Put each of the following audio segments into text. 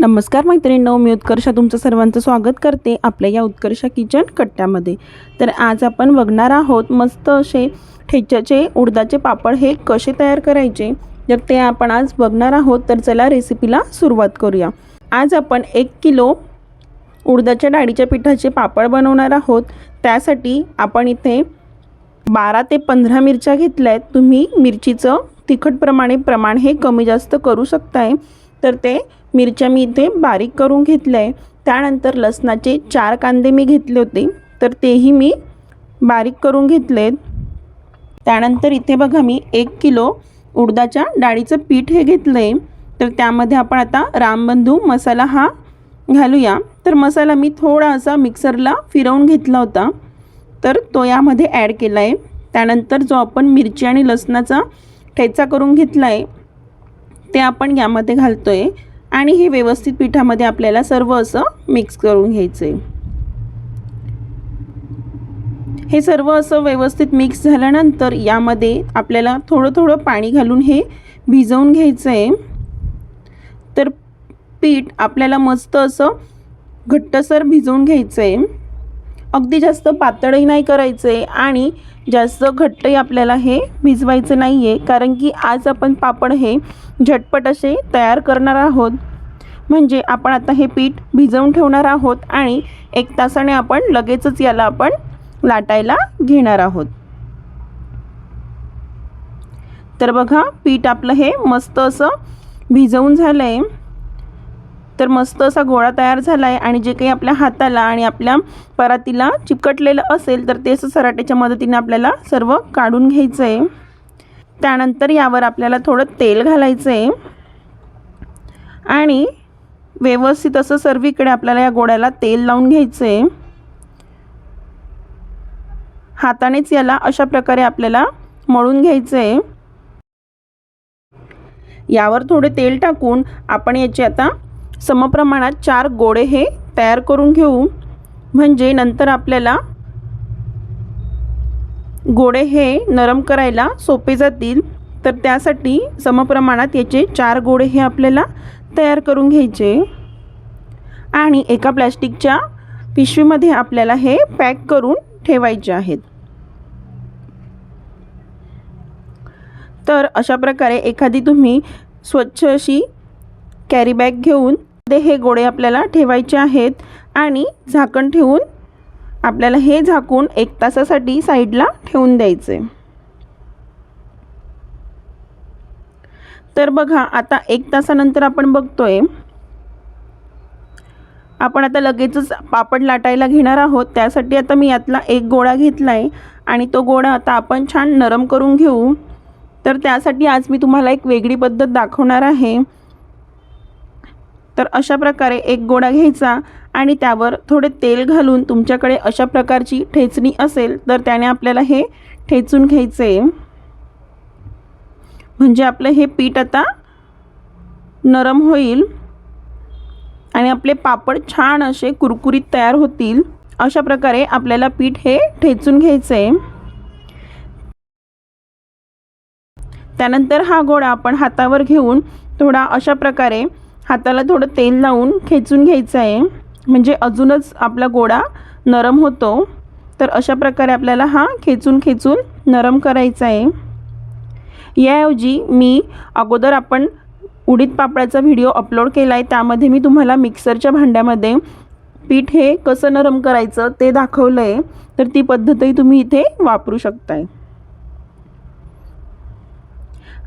नमस्कार मैत्रिणींनो मी उत्कर्षा तुमचं सर्वांचं स्वागत करते आपल्या या उत्कर्षा किचन कट्ट्यामध्ये. तर आज आपण बघणार आहोत मस्त असे ठेच्याचे उडदाचे पापड हे कसे तयार करायचे? तर ते आपण आज बघणार आहोत. तर चला रेसिपीला सुरुवात करूया. आज आपण एक किलो उडदाच्या डाळीच्या पिठाचे पापड बनवणार आहोत. त्यासाठी आपण इथे बारा ते पंधरा मिरच्या घेतल्या आहेत तुम्ही मिरचीचं तिखटप्रमाणे प्रमाण हे कमी जास्त करू शकताय. तर ते मिरच्या मी इथे बारीक करून घेतल्या आहे. त्यानंतर लसणाचे चार कांदे मी घेतले होते. तर तेही मी बारीक करून घेतलेत त्यानंतर इथे बघा मी एक किलो उडदाच्या डाळीचं पीठ हे घेतलं आहे. तर त्यामध्ये आपण आता रामबंधू मसाला हा घालूया. तर मसाला मी थोडा असा मिक्सरला फिरवून घेतला होता. तर तो यामध्ये ॲड केला आहे. त्यानंतर जो आपण मिरची आणि लसणाचा ठेचा करून घेतला आहे ते आपण यामध्ये घालतो आहे आणि हे व्यवस्थित पिठामध्ये आपल्याला सर्व असं मिक्स करून घ्यायचं आहे हे सर्व असं व्यवस्थित मिक्स झाल्यानंतर यामध्ये आपल्याला थोडं थोडं पाणी घालून हे भिजवून घ्यायचं आहे तर पीठ आपल्याला मस्त असं घट्टसर भिजवून घ्यायचं आहे अगदी जास्त पातळही नाही करायचे आणि जास्त घट्टही आपल्याला हे भिजवायचं नाही आहे कारण की आज आपण पापड हे झटपट असे तयार करणार आहोत. म्हणजे आपण आता हे पीठ भिजवून ठेवणार आहोत आणि एक तासाने आपण लगेचच याला आपण लाटायला घेणार आहोत. तर बघा पीठ आपलं हे मस्त असं भिजवून झालं आहे तर मस्त असा गोळा तयार झाला आहे आणि जे काही आपल्या हाताला आणि आपल्या परातीला चिकटलेलं असेल तर ते असं सराट्याच्या मदतीने आपल्याला सर्व काढून घ्यायचं आहे त्यानंतर यावर आपल्याला थोडं तेल घालायचं आहे आणि व्यवस्थित असं सर्वीकडे आपल्याला या गोळ्याला तेल लावून घ्यायचं आहे हातानेच याला अशा प्रकारे आपल्याला मळून घ्यायचं आहे यावर थोडे तेल टाकून आपण याची आता समप्रमाणात चार गोळे हे तयार करून घेऊ. म्हणजे नंतर आपल्याला गोळे हे नरम करायला सोपे जातील. तर त्यासाठी समप्रमाणात याचे चार गोळे हे आपल्याला तयार करून घ्यायचे. आणि एका प्लॅस्टिकच्या पिशवीमध्ये आपल्याला हे पॅक करून ठेवायचे आहेत. तर अशा प्रकारे एखादी तुम्ही स्वच्छ अशी कॅरी बॅग घेऊन हे गोळे आपल्याला ठेवायचे आहेत. आणि झाकण ठेवून आपल्याला हे झाकून एक तासासाठी साईडला ठेवून द्यायचे. तर बघा आता एक तासानंतर आपण बघतोय. आपण आता लगेचच पापड लाटायला घेणार आहोत. त्यासाठी आता मी यातला एक गोळा घेतला आहे आणि तो गोळा आता आपण छान नरम करून घेऊ. तर त्यासाठी आज मी तुम्हाला एक वेगळी पद्धत दाखवणार आहे. तर अशा प्रकारे एक गोळा घ्यायचा आणि त्यावर थोडे तेल घालून तुमच्याकडे अशा प्रकारची ठेचणी असेल तर त्याने आपल्याला हे ठेचून घ्यायचं. आहे म्हणजे आपलं हे पीठ आता नरम होईल आणि आपले पापड छान असे कुरकुरीत तयार होतील. अशा प्रकारे आपल्याला पीठ हे ठेचून घ्यायचं आहे त्यानंतर हा गोळा आपण हातावर घेऊन थोडा अशा प्रकारे हाताला थोडं तेल लावून खेचून घ्यायचं आहे. म्हणजे अजूनच आपला गोळा नरम होतो. तर अशा प्रकारे आपल्याला हा खेचून खेचून नरम करायचा आहे. याऐवजी मी अगोदर आपण उडीद पापडाचा व्हिडिओ अपलोड केला आहे त्यामध्ये मी तुम्हाला मिक्सरच्या भांड्यामध्ये पीठ हे कसं नरम करायचं ते दाखवलं आहे तर ती पद्धतही तुम्ही इथे वापरू शकताय.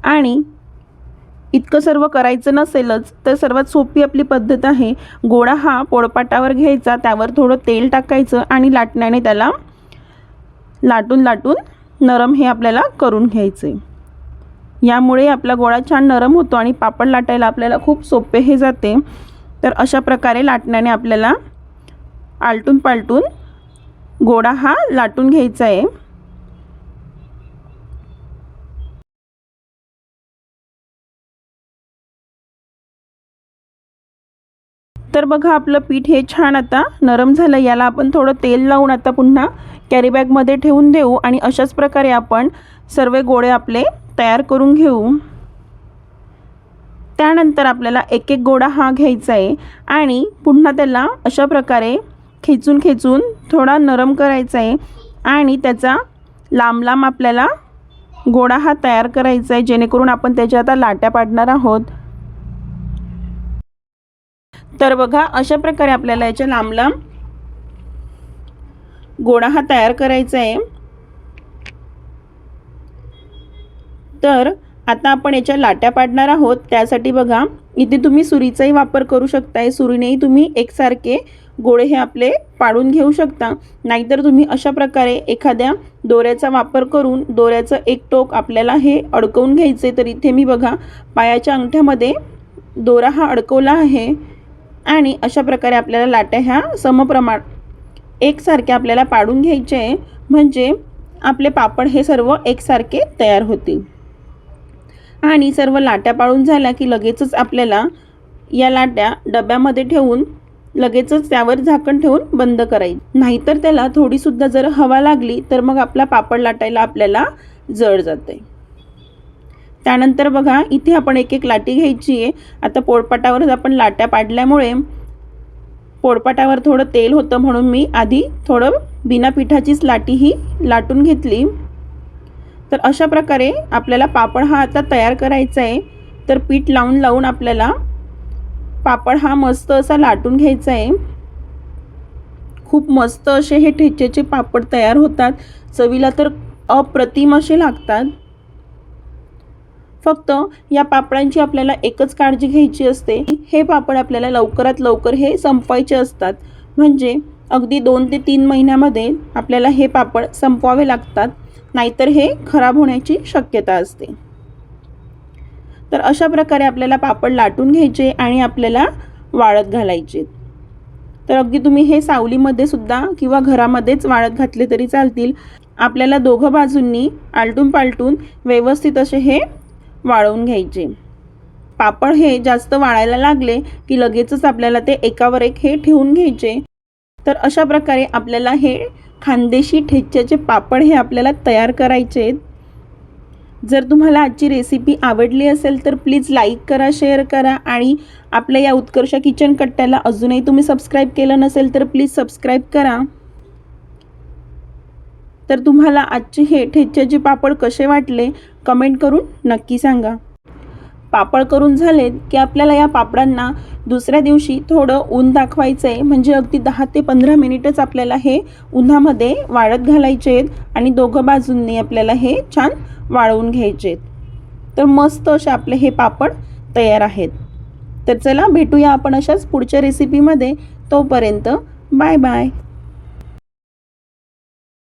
आणि इतकं सर्व करायचं नसेलच तर सर्वात सोपी आपली पद्धत आहे गोळा हा पोळपाटावर घ्यायचा त्यावर थोडं तेल टाकायचं आणि लाटण्याने त्याला लाटून लाटून नरम हे आपल्याला करून घ्यायचं. आहे यामुळे आपला गोळा छान नरम होतो आणि पापड लाटायला आपल्याला खूप सोपे हे जाते. तर अशा प्रकारे लाटण्याने आपल्याला आलटून पालटून गोळा हा लाटून घ्यायचा आहे. तर बघा आपलं पीठ हे छान आता नरम झालं. याला आपण थोडं तेल लावून आता पुन्हा कॅरीबॅगमध्ये ठेवून देऊ आणि अशाच प्रकारे आपण सर्व गोळे आपले तयार करून घेऊ. त्यानंतर आपल्याला एक एक गोळा हा घ्यायचा आहे आणि पुन्हा त्याला अशा प्रकारे खेचून खेचून थोडा नरम करायचा आहे आणि त्याचा लांब लांब आपल्याला गोळा हा तयार करायचा आहे जेणेकरून आपण त्याच्या आता लाट्या पाडणार आहोत. तर बघा अशा प्रकारे आपल्याला याच्या लांब लांब गोळा हा तयार करायचा आहे तर आता आपण याच्या लाट्या पाडणार आहोत. त्यासाठी बघा इथे तुम्ही सुरीचाही वापर करू शकताय. सुरीनेही तुम्ही एकसारखे गोळे हे आपले पाडून घेऊ शकता. नाहीतर तुम्ही अशा प्रकारे एखाद्या दोऱ्याचा वापर करून दोऱ्याचं एक टोक आपल्याला हे अडकवून घ्यायचे तर इथे मी बघा पायाच्या अंगठ्यामध्ये दोरा हा अडकवला आहे. आणि अशा प्रकारे आपल्याला लाट्या ह्या समप्रमाण एकसारखे आपल्याला पाडून घ्यायचे आहे. म्हणजे आपले पापड हे सर्व एकसारखे तयार होतील. आणि सर्व लाट्या पाळून झाल्या की लगेचच आपल्याला या लाट्या डब्यामध्ये ठेवून लगेचच त्यावर झाकण ठेवून बंद करायची. नाहीतर त्याला थोडीसुद्धा जर हवा लागली तर मग आपला पापड लाटायला आपल्याला जड जाते त्यानंतर बघा इथे आपण एक एक लाटी घ्यायची आहे. आता पोळपाटावर आपण लाट्या पाडल्यामुळे पोळपाटावर थोडं तेल होतं म्हणून मी आधी थोडं बिना पिठाचीच लाटी ही लाटून घेतली. तर अशा प्रकारे आपल्याला पापड हा आता तयार करायचा आहे. तर पीठ लावून लावून आपल्याला पापड हा मस्त असा लाटून घ्यायचा आहे. खूप मस्त असे हे ठेचेचे पापड तयार होतात. चवीला तर अप्रतिम असे लागतात. फक्त या पापडांची आपल्याला एकच काळजी घ्यायची असते. हे पापड आपल्याला लवकरात लवकर हे संपवायचे असतात. म्हणजे अगदी दोन ते तीन महिन्यामध्ये आपल्याला हे पापड संपवावे लागतात. नाहीतर हे खराब होण्याची शक्यता असते. तर अशा प्रकारे आपल्याला पापड लाटून घ्यायचे आणि आपल्याला वाळत घालायचे. तर अगदी तुम्ही हे सावलीमध्ये सुद्धा किंवा घरामध्येच वाळत घातले तरी चालतील. आपल्याला दोघं बाजूंनी आलटून पालटून व्यवस्थित असे हे वाळवून घ्यायचे. पापड हे जास्त वाळायला लागले की लगेचच आपल्याला ते एकावर एक हे ठेवून घ्यायचे. तर अशा प्रकारे आपल्याला हे खानदेशी ठेच्याचे पापड हे आपल्याला तयार करायचे. आहेत जर तुम्हाला आजची रेसिपी आवडली असेल तर प्लीज लाईक करा शेअर करा आणि आपल्या या उत्कर्ष किचन कट्ट्याला अजूनही तुम्ही सबस्क्राईब केलं नसेल तर प्लीज सबस्क्राईब करा. तर तुम्हाला आजचे हे ठेच्याचे पापड कसे वाटले कमेंट करून नक्की सांगा. पापड करून झालेत की आपल्याला या पापडांना दुसऱ्या दिवशी थोडं ऊन दाखवायचं आहे म्हणजे अगदी दहा ते पंधरा मिनिटच आपल्याला हे उन्हामध्ये वाळत घालायचे आहेत आणि दोघं बाजूंनी आपल्याला हे छान वाळवून घ्यायचे आहेत तर मस्त असे आपले हे पापड तयार आहेत. तर चला भेटूया आपण अशाच पुढच्या रेसिपीमध्ये तोपर्यंत बाय बाय.